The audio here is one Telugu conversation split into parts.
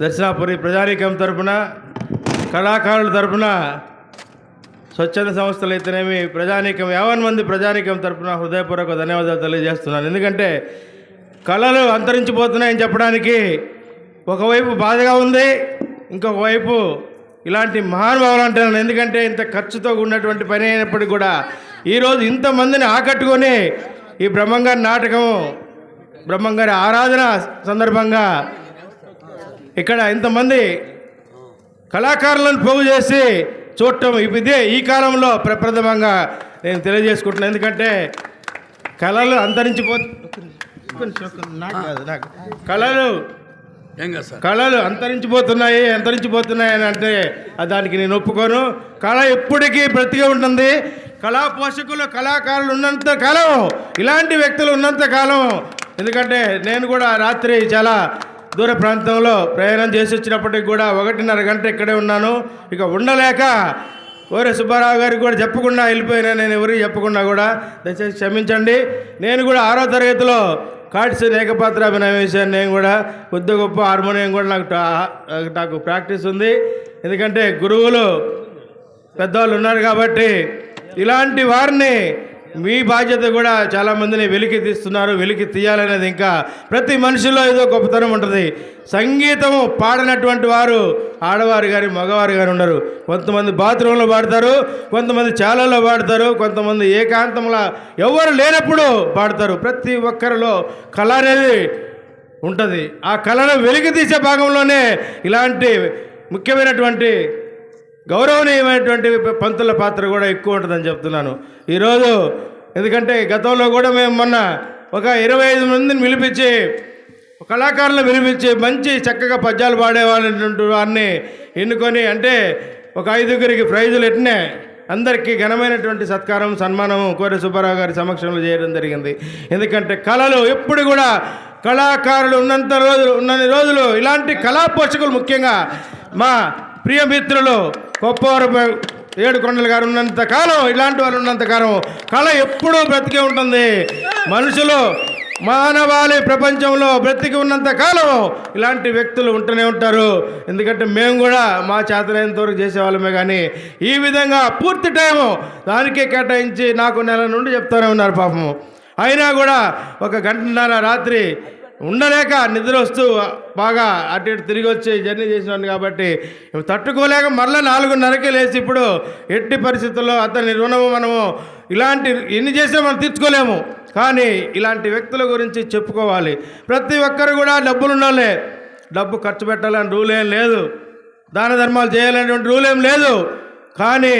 దర్శనాపురి ప్రజానీకం తరపున కళాకారుల తరపున స్వచ్ఛంద సంస్థలు అయితేనేమి ప్రజానీకం యావన్ మంది ప్రజానీకం తరపున హృదయపూర్వక ధన్యవాదాలు తెలియజేస్తున్నాను. ఎందుకంటే కళలు అంతరించిపోతున్నాయని చెప్పడానికి ఒకవైపు బాధగా ఉంది ఇంకొక వైపు ఇలాంటి మహానుభావులు అంటున్నాను ఎందుకంటే ఇంత ఖర్చుతో ఉన్నటువంటి పని అయినప్పటికీ కూడా ఈరోజు ఇంతమందిని ఆకట్టుకొని ఈ బ్రహ్మంగారి నాటకం బ్రహ్మంగారి ఆరాధన సందర్భంగా ఇక్కడ ఇంతమంది కళాకారులను పోగు చేసి చూడటం ఇదే ఈ కాలంలో ప్రప్రథమంగా నేను తెలియజేసుకుంటున్నాను ఎందుకంటే కళలు అంతరించిపో. కళలు కళలు అంతరించిపోతున్నాయి అంతరించిపోతున్నాయి అని అంటే దానికి నేను ఒప్పుకోను. కళ ఎప్పటికీ బ్రతికే ఉంటుంది. కళా పోషకులు కళాకారులు ఉన్నంత కాలం ఇలాంటి వ్యక్తులు ఉన్నంత కాలం ఎందుకంటే నేను కూడా రాత్రి చాలా దూర ప్రాంతంలో ప్రయాణం చేసి వచ్చినప్పటికి కూడా ఒకటిన్నర గంట ఇక్కడే ఉన్నాను. ఇక ఉండలేక ఓరే సుబ్బారావు గారికి కూడా చెప్పకుండా వెళ్ళిపోయినా నేను ఎవరికి చెప్పకుండా కూడా దయచేసి క్షమించండి. నేను కూడా ఆరో తరగతిలో కాట్స్ ఏకపాత్ర అభినయం వేశాను. నేను కూడా కొద్ది గొప్ప హార్మోనియం కూడా నాకు నాకు ప్రాక్టీస్ ఉంది. ఎందుకంటే గురువులు పెద్దవాళ్ళు ఉన్నారు కాబట్టి ఇలాంటి వారిని మీ బాధ్యత కూడా చాలామందిని వెలికి తీస్తున్నారు వెలికి తీయాలనేది ఇంకా ప్రతి మనిషిలో ఏదో గొప్పతనం ఉంటుంది. సంగీతము పాడినటువంటి వారు ఆడవారు కానీ మగవారు కానీ ఉండరు. కొంతమంది బాత్రూంలో పాడతారు కొంతమంది చాలలో పాడతారు కొంతమంది ఏకాంతంలో ఎవరు లేనప్పుడు పాడతారు. ప్రతి ఒక్కరిలో కళ అనేది ఉంటుంది. ఆ కళను వెలికి తీసే భాగంలోనే ఇలాంటి ముఖ్యమైనటువంటి గౌరవనీయమైనటువంటి పంతుల పాత్ర కూడా ఎక్కువ ఉంటుందని చెప్తున్నాను. ఈరోజు ఎందుకంటే గతంలో కూడా మేము మొన్న ఒక ఇరవై ఐదు మందిని పిలిపించి కళాకారులను పిలిపించి మంచి చక్కగా పద్యాలు పాడేవాళ్ళటువంటి వారిని ఎన్నుకొని అంటే ఒక ఐదుగురికి ప్రైజులు ఎట్టినే అందరికీ ఘనమైనటువంటి సత్కారం సన్మానం కోరి సుబ్బారావు గారి సమక్షంలో చేయడం జరిగింది. ఎందుకంటే కళలు ఎప్పుడు కూడా కళాకారులు ఉన్నంత రోజులు ఉన్నన్ని రోజులు ఇలాంటి కళా పోషకులు ముఖ్యంగా మా ప్రియ మిత్రులు కొప్పవరపు ఏడు కొండలు గారు ఉన్నంత కాలం ఇలాంటి వాళ్ళు ఉన్నంత కాలం కళ ఎప్పుడూ బ్రతికే ఉంటుంది. మనుషులు మానవాళి ప్రపంచంలో బ్రతికి ఉన్నంత కాలం ఇలాంటి వ్యక్తులు ఉంటూనే ఉంటారు. ఎందుకంటే మేము కూడా మా చేతనైనంత వరకు చేసేవాళ్ళమే కానీ ఈ విధంగా పూర్తి టైము దానికే కేటాయించి నాకు నెల నుండి చెప్తూనే ఉన్నారు పాపము. అయినా కూడా ఒక గంటన్నర రాత్రి ఉండలేక నిద్ర వస్తూ బాగా అటు ఇటు తిరిగి వచ్చి జర్నీ చేసినాను కాబట్టి తట్టుకోలేక మళ్ళీ నాలుగున్నరకే లేచి ఇప్పుడు ఎట్టి పరిస్థితుల్లో అతని రుణము మనము ఇలాంటి ఎన్ని చేసినా మనం తీర్చుకోలేము. కానీ ఇలాంటి వ్యక్తుల గురించి చెప్పుకోవాలి. ప్రతి ఒక్కరు కూడా డబ్బులు ఉన్నోళ్ళే డబ్బు ఖర్చు పెట్టాలని రూల్ ఏం లేదు. దాన ధర్మాలు చేయాలనేటువంటి రూల్ ఏం లేదు. కానీ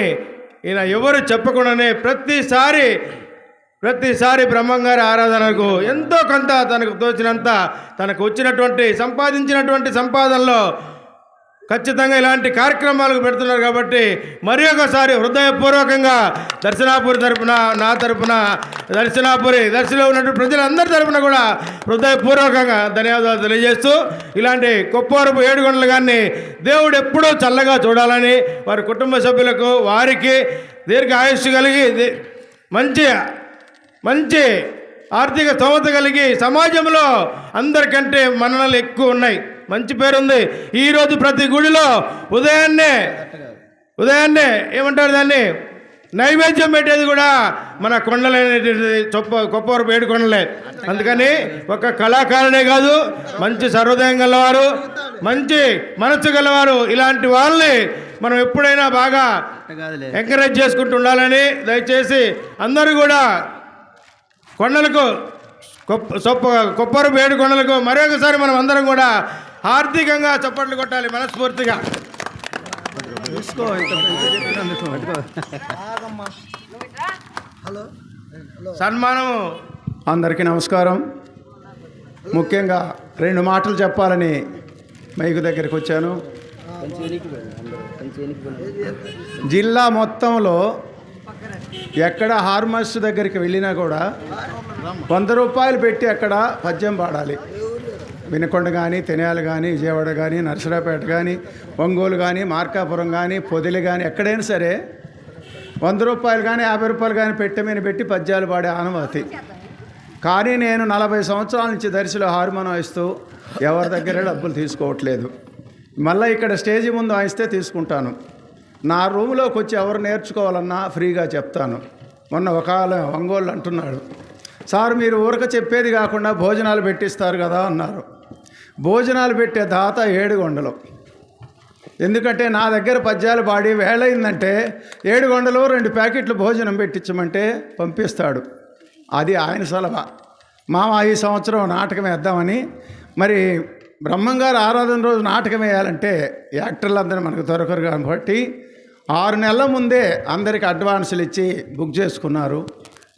ఈయన ఎవరు చెప్పకుండానే ప్రతిసారి ప్రతిసారి బ్రహ్మంగారి ఆరాధనకు ఎంతో కొంత తనకు తోచినంత తనకు వచ్చినటువంటి సంపాదించినటువంటి సంపాదనలో ఖచ్చితంగా ఇలాంటి కార్యక్రమాలకు పెడుతున్నారు కాబట్టి మరి ఒకసారి హృదయపూర్వకంగా దర్శనాపురి తరపున నా తరపున దర్శనాపురి దర్శిలో ఉన్నటువంటి ప్రజలందరి తరపున కూడా హృదయపూర్వకంగా ధన్యవాదాలు తెలియజేస్తూ ఇలాంటి కొప్పవరపు ఏడుగొండలు కానీ దేవుడు ఎప్పుడూ చల్లగా చూడాలని వారి కుటుంబ సభ్యులకు వారికి దీర్ఘ ఆయుష్ కలిగి మంచి మంచి ఆర్థిక స్తోమత కలిగి సమాజంలో అందరికంటే మన్ననలు ఎక్కువ ఉన్నాయి. మంచి పేరుంది. ఈరోజు ప్రతి గుడిలో ఉదయాన్నే ఉదయాన్నే ఏమంటారు దాన్ని? నైవేద్యం పెట్టేది కూడా మన కొండలైనటువంటి చొప్ప కొప్పవరపు ఏడు కొండలే. అందుకని ఒక కళాకారుడే కాదు మంచి సర్వోదయం గలవారు మంచి మనస్సు గలవారు. ఇలాంటి వాళ్ళని మనం ఎప్పుడైనా బాగా ఎంకరేజ్ చేసుకుంటూ ఉండాలని దయచేసి అందరూ కూడా కొండలకు కొప్ప సొప్ప కొప్పరు వేడు కొండలకు మరొకసారి మనం అందరం కూడా ఆర్థికంగా చప్పట్లు కొట్టాలి మనస్ఫూర్తిగా. సన్మానము. అందరికీ నమస్కారం. ముఖ్యంగా రెండు మాటలు చెప్పాలని మైకు దగ్గరికి వచ్చాను. జిల్లా మొత్తంలో ఎక్కడ హార్మస్ దగ్గరికి వెళ్ళినా కూడా వంద రూపాయలు పెట్టి అక్కడ పద్యం పాడాలి. వినకొండ కానీ తెనాలి కానీ విజయవాడ కానీ నర్సరాపేట కానీ ఒంగోలు కానీ మార్కాపురం కానీ పొదిలి కానీ ఎక్కడైనా సరే వంద రూపాయలు కానీ యాభై రూపాయలు కానీ పెట్టమని మీద పెట్టి పద్యాలు పాడే అనుమతి కానీ నేను నలభై సంవత్సరాల నుంచి దర్శిలో హార్మోన్ వాయిస్తూ ఎవరి దగ్గర డబ్బులు తీసుకోవట్లేదు. మళ్ళీ ఇక్కడ స్టేజీ ముందు వాయిస్తే తీసుకుంటాను. నా రూమ్లోకి వచ్చి ఎవరు నేర్చుకోవాలన్నా ఫ్రీగా చెప్తాను. మొన్న ఒక ఒంగోలు అంటున్నాడు. సార్ మీరు ఊరక చెప్పేది కాకుండా భోజనాలు పెట్టిస్తారు కదా అన్నారు. భోజనాలు పెట్టే దాత ఏడుగొండలు. ఎందుకంటే నా దగ్గర పద్యాలు పాడి వేళయిందంటే ఏడుగొండలు రెండు ప్యాకెట్లు భోజనం పెట్టించమంటే పంపిస్తాడు. అది ఆయన సలహా. మామ ఈ సంవత్సరం నాటకం వేద్దామని. మరి బ్రహ్మంగారు ఆరాధన రోజు నాటకం వేయాలంటే యాక్టర్లందరూ మనకు దొరకరు కాబట్టి ఆరు నెలల ముందే అందరికి అడ్వాన్సులు ఇచ్చి బుక్ చేసుకున్నారు.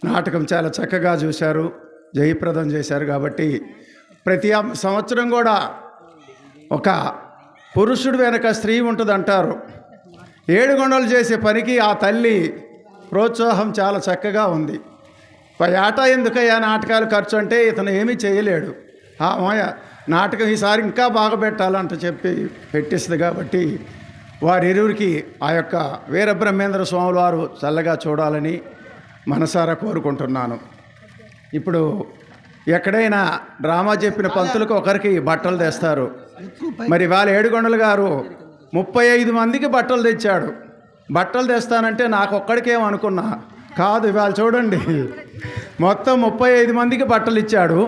నాటకం చాలా చక్కగా చూశారు. జయప్రదం చేశారు కాబట్టి ప్రతి సంవత్సరం కూడా ఒక పురుషుడు వెనక స్త్రీ ఉంటుంది అంటారు చేసే పనికి ఆ తల్లి ప్రోత్సాహం చాలా చక్కగా ఉంది. ఏటా ఎందుకయ్యా నాటకాలు ఖర్చు అంటే ఇతను ఏమీ చేయలేడు. ఆ నాటకం ఈసారి ఇంకా బాగా పెట్టాలంట చెప్పి పెట్టిస్తుంది కాబట్టి వారిరువురికి ఆ యొక్క వీరబ్రహ్మేంద్ర స్వాముల వారు చల్లగా చూడాలని మనసారా కోరుకుంటున్నాను. ఇప్పుడు ఎక్కడైనా డ్రామా చెప్పిన పంతులకు ఒకరికి బట్టలు తెస్తారు. మరి వాళ్ళ ఏడుగొండల గారు ముప్పై ఐదు మందికి బట్టలు తెచ్చాడు. బట్టలు తెస్తానంటే నాకు ఒక్కడికేమనుకున్నా కాదు ఇవాళ చూడండి. మొత్తం ముప్పై ఐదు మందికి బట్టలు ఇచ్చాడు.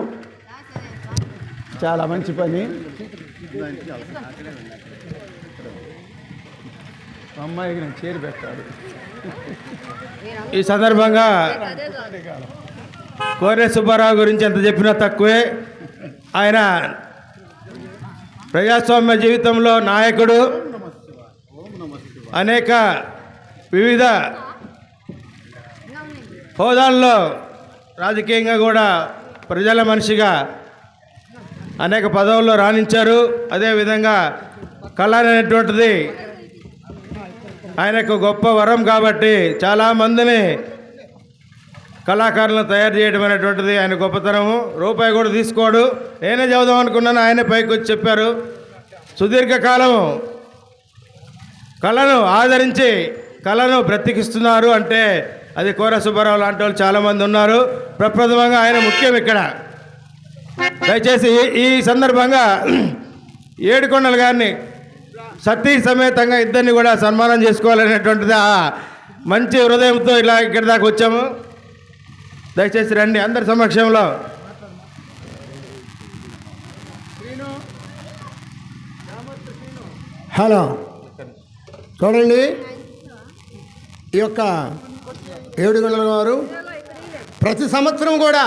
చాలా మంచి పని. అమ్మాయికి నేను చేరి పెట్టాడు ఈ సందర్భంగా కోరే సుబ్బారావు గురించి ఎంత చెప్పినా తక్కువే. ఆయన ప్రజాస్వామ్య జీవితంలో నాయకుడు. అనేక వివిధ హోదాల్లో రాజకీయంగా కూడా ప్రజల మనిషిగా అనేక పదవుల్లో రాణించారు. అదేవిధంగా కళ అనేటువంటిది ఆయనకు గొప్ప వరం కాబట్టి చాలామందిని కళాకారులను తయారు చేయడం అనేటువంటిది ఆయన గొప్పతనము. రూపాయి కూడా తీసుకోడు. నేనే చదుదాం అనుకున్నాను ఆయనే పైకి వచ్చి చెప్పారు. సుదీర్ఘకాలం కళను ఆదరించి కళను బ్రతికిస్తున్నారు అంటే అది కోర సుబ్బారావు లాంటి వాళ్ళు చాలామంది ఉన్నారు. ప్రప్రథమంగా ఆయన ముఖ్యం ఇక్కడ. దయచేసి ఈ- ఈ సందర్భంగా ఏడుకొండల గారిని సతీ సమేతంగా ఇద్దరిని కూడా సన్మానం చేసుకోవాలనేటువంటిది ఆ మంచి హృదయంతో ఇలా ఇక్కడి దాకా వచ్చాము. దయచేసి రండి అందరి సమక్షంలో. హలో. చూడండి. ఈ యొక్క ఏడుగొండల వారు ప్రతి సంవత్సరం కూడా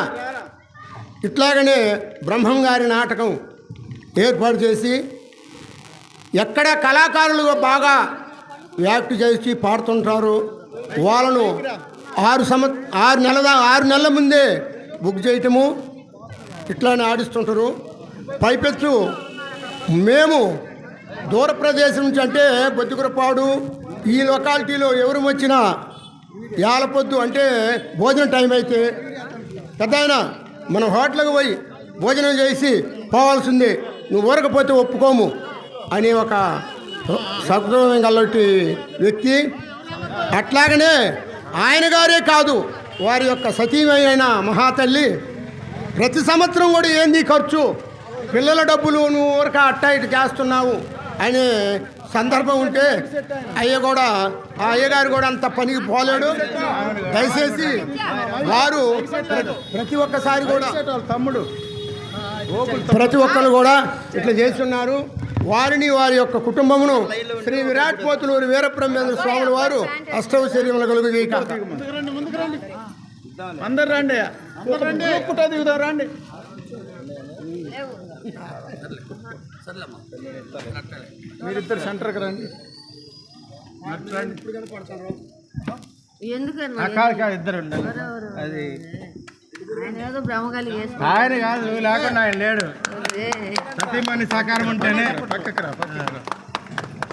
ఇట్లాగనే బ్రహ్మం గారి నాటకం ఏర్పాటు చేసి ఎక్కడ కళాకారులు బాగా యాక్ట్ చేసి పాడుతుంటారు. వాళ్ళను ఆరు సంవ ఆరు నెలల ఆరు నెలల ముందే బుక్ చేయటము ఇట్లానే ఆడిస్తుంటారు. పైపెచ్చు మేము దూర ప్రదేశం నుంచి అంటే బొద్దుకురపాడు ఈ లొకాలిటీలో ఎవరు వచ్చినా యాలపొద్దు అంటే భోజనం టైం అయితే పెద్ద మనం హోటల్కి పోయి భోజనం చేసి పోవాల్సిందే. నువ్వు ఊరకపోతే ఒప్పుకోము. అనే ఒక సద్గుణం గలటి వ్యక్తి. అట్లాగనే ఆయన గారే కాదు వారి యొక్క సతీమైన మహాతల్లి. ప్రతి సంవత్సరం కూడా ఏంది ఖర్చు? పిల్లల డబ్బులు నువ్వు ఊరక అట్ట ఇటు చేస్తున్నావు అనే సందర్భం ఉంటే అయ్య కూడా ఆ అయ్యగారు కూడా అంత పనికి పోలేడు. దయచేసి వారు ప్ర- ప్రతి ఒక్కసారి కూడా తమ్ముడు. ప్రతి ఒక్కరు కూడా ఇట్లా చేస్తున్నారు. వారిని వారి యొక్క కుటుంబమును శ్రీ విరాట్ పోతులూరి వీరబ్రహ్మేంద్ర స్వాముల వారు అష్టవ శరీరములు కలుగు అందరు రండి. ఒక్కటో దిగుదాం రండి. మీరిద్దరు సెంటర్కి రండి. ఇద్దరు ఉండాలి అది ఆయన కాదు లేకుండా ఆయన లేడు. సతీమణి సహకారం ఉంటేనే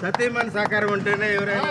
సతీమణి సహకారం ఉంటేనే ఎవరైనా